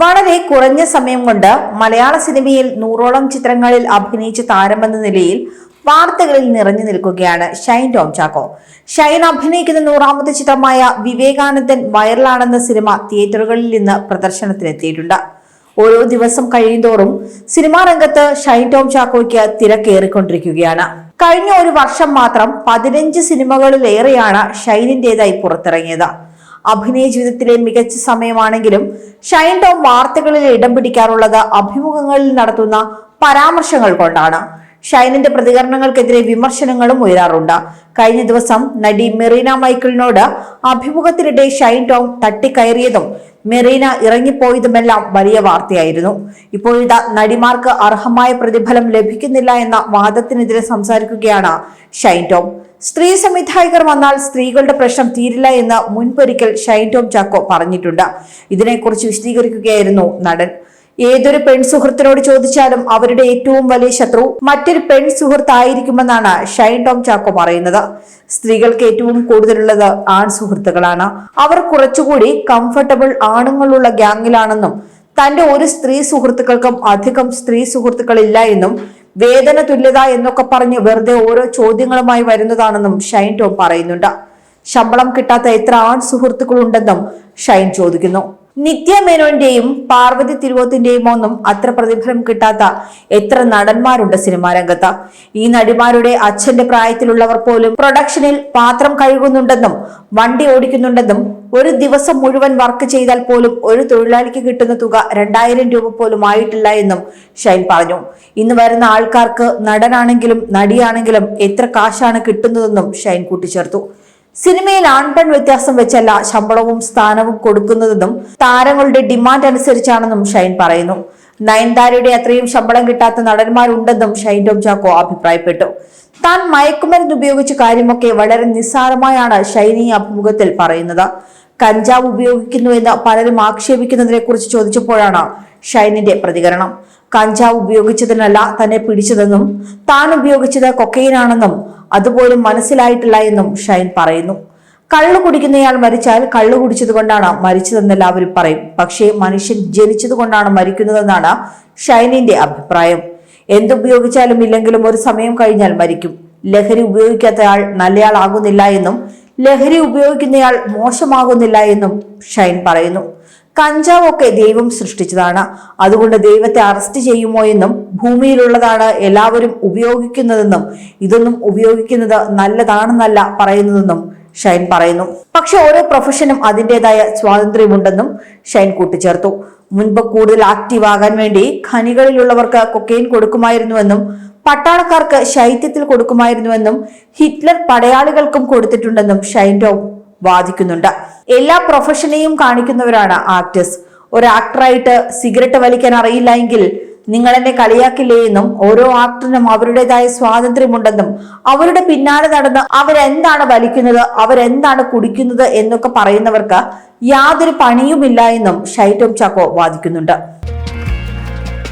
വളരെ കുറഞ്ഞ സമയം കൊണ്ട് മലയാള സിനിമയിൽ നൂറോളം ചിത്രങ്ങളിൽ അഭിനയിച്ച താരമെന്ന നിലയിൽ വാർത്തകളിൽ നിറഞ്ഞു നിൽക്കുകയാണ് ഷൈൻ ടോം ചാക്കോ. ഷൈൻ അഭിനയിക്കുന്ന നൂറാമത്തെ ചിത്രമായ വിവേകാനന്ദൻ വൈറലാണെന്ന സിനിമ തിയേറ്ററുകളിൽ നിന്ന് പ്രദർശനത്തിനെത്തിയിട്ടുണ്ട്. ഓരോ ദിവസം കഴിയുന്തോറും സിനിമാ രംഗത്ത് ഷൈൻ ടോം ചാക്കോയ്ക്ക് തിരക്കേറിക്കൊണ്ടിരിക്കുകയാണ്. കഴിഞ്ഞ ഒരു വർഷം മാത്രം പതിനഞ്ച് സിനിമകളിലേറെയാണ് ഷൈനിന്റേതായി പുറത്തിറങ്ങിയത്. അഭിനയ ജീവിതത്തിലെ മികച്ച സമയമാണെങ്കിലും ഷൈൻ ടോം വാർത്തകളിൽ ഇടം പിടിക്കാറുള്ളത് അഭിമുഖങ്ങളിൽ നടത്തുന്ന പരാമർശങ്ങൾ കൊണ്ടാണ്. ഷൈനിന്റെ പ്രതികരണങ്ങൾക്കെതിരെ വിമർശനങ്ങളും ഉയരാറുണ്ട്. കഴിഞ്ഞ ദിവസം നടി മെറീന മൈക്കിളിനോട് അഭിമുഖത്തിനിടെ ഷൈൻ ടോം തട്ടിക്കയറിയതും മെറീന ഇറങ്ങിപ്പോയതുമെല്ലാം വലിയ വാർത്തയായിരുന്നു. ഇപ്പോഴിതാ നടിമാർക്ക് അർഹമായ പ്രതിഫലം ലഭിക്കുന്നില്ല എന്ന വാദത്തിനെതിരെ സംസാരിക്കുകയാണ് ഷൈൻ ടോം. സ്ത്രീ സംവിധായകർ വന്നാൽ സ്ത്രീകളുടെ പ്രശ്നം തീരില്ല എന്ന് മുൻപൊരിക്കൽ ഷൈൻ ടോം ചാക്കോ പറഞ്ഞിട്ടുണ്ട്. ഇതിനെക്കുറിച്ച് വിശദീകരിക്കുകയായിരുന്നു നടൻ. ഏതൊരു പെൺ സുഹൃത്തിനോട് ചോദിച്ചാലും അവരുടെ ഏറ്റവും വലിയ ശത്രു മറ്റൊരു പെൺ സുഹൃത്തായിരിക്കുമെന്നാണ് ഷൈൻ ടോം ചാക്കോ പറയുന്നത്. സ്ത്രീകൾക്ക് ഏറ്റവും കൂടുതലുള്ളത് ആൺ സുഹൃത്തുക്കളാണ്. അവർ കുറച്ചുകൂടി കംഫർട്ടബിൾ ആണുങ്ങളുള്ള ഗ്യാങ്ങിലാണെന്നും തന്റെ ഒരു സ്ത്രീ സുഹൃത്തുക്കൾക്കും അധികം സ്ത്രീ സുഹൃത്തുക്കളില്ല എന്നും വേതന തുല്യത എന്നൊക്കെ പറഞ്ഞ് വെറുതെ ഓരോ ചോദ്യങ്ങളുമായി വരുന്നതാണെന്നും ഷൈൻ ടോം പറയുന്നുണ്ട്. ശമ്പളം കിട്ടാത്ത എത്ര ആൺ സുഹൃത്തുക്കളുണ്ടെന്നും ഷൈൻ ചോദിക്കുന്നു. നിത്യ മേനോന്റെയും പാർവതി തിരുവോത്തിന്റെയും ഒന്നും അത്ര പ്രതിഫലം കിട്ടാത്ത എത്ര നടന്മാരുണ്ട് സിനിമാ രംഗത്ത്. ഈ നടിമാരുടെ അച്ഛന്റെ പ്രായത്തിലുള്ളവർ പോലും പ്രൊഡക്ഷനിൽ പാത്രം കഴുകുന്നുണ്ടെന്നും വണ്ടി ഓടിക്കുന്നുണ്ടെന്നും ഒരു ദിവസം മുഴുവൻ വർക്ക് ചെയ്താൽ പോലും ഒരു തൊഴിലാളിക്ക് കിട്ടുന്ന തുക രണ്ടായിരം രൂപ പോലും ആയിട്ടില്ല എന്നും ഷൈൻ പറഞ്ഞു. ഇന്ന് വരുന്ന ആൾക്കാർക്ക് നടനാണെങ്കിലും നടിയാണെങ്കിലും എത്ര കാശാണ് കിട്ടുന്നതെന്നും ഷൈൻ കൂട്ടിച്ചേർത്തു. സിനിമയിൽ ആൺപെൺ വ്യത്യാസം വെച്ചല്ല ശമ്പളവും സ്ഥാനവും കൊടുക്കുന്നതെന്നും താരങ്ങളുടെ ഡിമാൻഡ് അനുസരിച്ചാണെന്നും ഷൈൻ പറയുന്നു. നയൻതാരയുടെ അത്രയും ശമ്പളം കിട്ടാത്ത നടന്മാരുണ്ടെന്നും ഷൈൻ ടോം ചാക്കോ അഭിപ്രായപ്പെട്ടു. താൻ മയക്കുമരുന്ന് ഉപയോഗിച്ച കാര്യമൊക്കെ വളരെ നിസ്സാരമായാണ് ഷൈനി അഭിമുഖത്തിൽ പറയുന്നത്. കഞ്ചാവ് ഉപയോഗിക്കുന്നുവെന്ന് പലരും ആക്ഷേപിക്കുന്നതിനെ കുറിച്ച് ചോദിച്ചപ്പോഴാണ് ഷൈനിന്റെ പ്രതികരണം. കഞ്ചാവ് ഉപയോഗിച്ചതിനല്ല തന്നെ പിടിച്ചതെന്നും താൻ ഉപയോഗിച്ചത് കൊക്കൈനാണെന്നും അതുപോലും മനസ്സിലായിട്ടില്ല എന്നും ഷൈൻ പറയുന്നു. കള്ളു കുടിക്കുന്നയാൾ മരിച്ചാൽ കള്ളു കുടിച്ചതുകൊണ്ടാണ് മരിച്ചതെന്ന് എല്ലാവരും പറയും. പക്ഷേ മനുഷ്യൻ ജനിച്ചതുകൊണ്ടാണ് മരിക്കുന്നതെന്നാണ് ഷൈനിന്റെ അഭിപ്രായം. എന്തുപയോഗിച്ചാലും ഇല്ലെങ്കിലും ഒരു സമയം കഴിഞ്ഞാൽ മരിക്കും. ലഹരി ഉപയോഗിക്കാത്തയാൾ നല്ലയാളാകുന്നില്ല എന്നും ലഹരി ഉപയോഗിക്കുന്നയാൾ മോശമാകുന്നില്ല എന്നും ഷൈൻ പറയുന്നു. കഞ്ചാവൊക്കെ ദൈവം സൃഷ്ടിച്ചതാണ്. അതുകൊണ്ട് ദൈവത്തെ അറസ്റ്റ് ചെയ്യുമോ എന്നും ഭൂമിയിലുള്ളതാണ് എല്ലാവരും ഉപയോഗിക്കുന്നതെന്നും ഇതൊന്നും ഉപയോഗിക്കുന്നത് നല്ലതാണെന്നല്ല പറയുന്നതെന്നും ഷൈൻ പറയുന്നു. പക്ഷെ ഓരോ പ്രൊഫഷനും അതിന്റെതായ സ്വാതന്ത്ര്യമുണ്ടെന്നും ഷൈൻ കൂട്ടിച്ചേർത്തു. മുൻപ് കൂടുതൽ ആക്റ്റീവ് ആകാൻ വേണ്ടി ഖനികളിലുള്ളവർക്ക് കൊക്കെയിൻ കൊടുക്കുമായിരുന്നുവെന്നും പട്ടാളക്കാർക്ക് ശൈത്യത്തിൽ കൊടുക്കുമായിരുന്നുവെന്നും ഹിറ്റ്ലർ പടയാളികൾക്കും കൊടുത്തിട്ടുണ്ടെന്നും ഷൈൻഡോ വാദിക്കുന്നുണ്ട്. എല്ലാ പ്രൊഫഷനെയും കാണിക്കുന്നവരാണ് ആക്ടേഴ്സ്. ഒരു ആക്ടറായിട്ട് സിഗരറ്റ് വലിക്കാൻ അറിയില്ല എങ്കിൽ നിങ്ങൾ എന്നെ കളിയാക്കില്ലേ എന്നും ഓരോ ആക്ടറിനും അവരുടേതായ സ്വാതന്ത്ര്യമുണ്ടെന്നും അവരുടെ പിന്നാലെ നടന്ന് അവരെന്താണ് വലിക്കുന്നത് അവരെന്താണ് കുടിക്കുന്നത് എന്നൊക്കെ പറയുന്നവർക്ക് യാതൊരു പണിയുമില്ല എന്നും ഷൈറ്റോം ചാക്കോ വാദിക്കുന്നുണ്ട്.